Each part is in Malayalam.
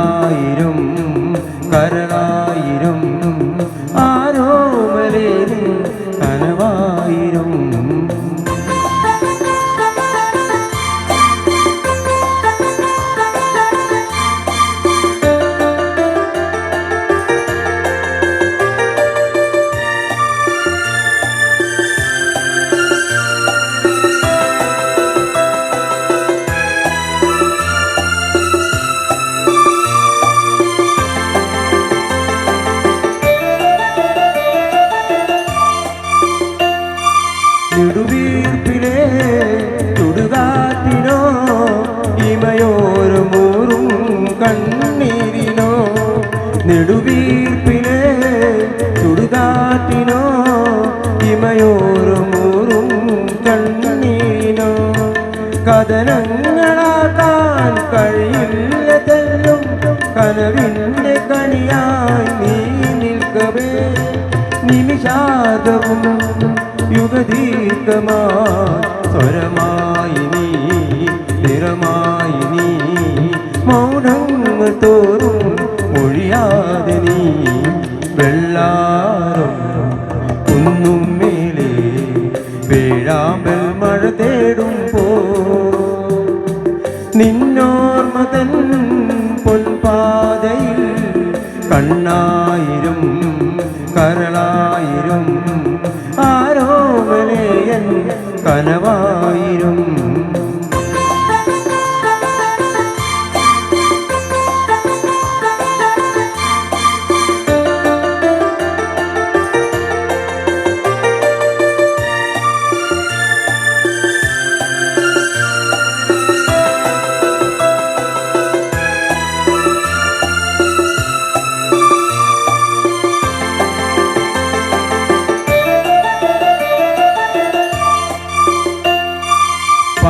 കണ്ണായിരം കരളായിരം നെടുവീർപ്പിലെ ചുടുകാറ്റിനോ ഇമയോരമൂറും കണ്ണീനോ കഥനങ്ങളാക്കാൻ കഴിയില്ല തെല്ലും കനവിന്റെ കണിയായി നീ നിൽക്കവേ നിമിഷാദവും യുഗദീർഘമാ മൊഴിയാതെ നീ വെള്ളാരം കുന്നും മേലെ വേഴാമ്പൽ മഴ തേടുമ്പോ നിന്നോർമതൻ പൊൻപാതയിൽ കണ്ണായിരം കരളായിരം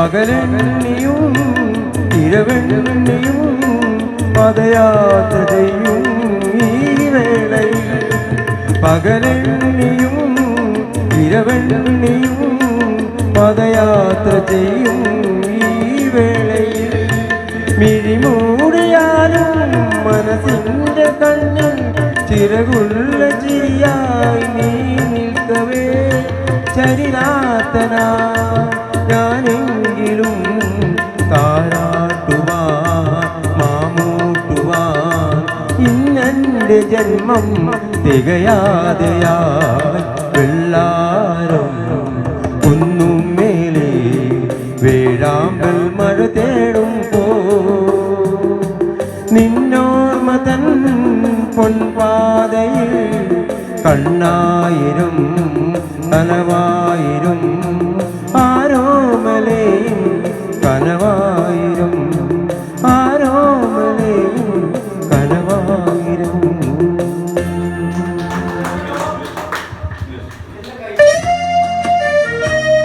പകലെണ്ണിയും ഇരവെണ്ണിയും പദയാത്ര ചെയ്യും ഈ വേളയിൽ. പകലെണ്ണിയും ഇരവെണ്ണിയും പദയാത്ര ചെയ്യും ഈ വേളയിൽ. മിഴിമൂടിയാലും മനസ്സിന്റെ കണ്ണിൽ ചിറകുള്ള ചിരിയായി നീ നിൽക്കവേ. ചരിനാത്തനാ ജന്മം തികയാതെയായി വെള്ളാരം കുന്നും മേലെ വേഴാമ്പൽ മഴ തേടും പോ. നിന്നോർമ തൻ പൊൻപാതയിൽ കണ്ണായിരം കനവായിരം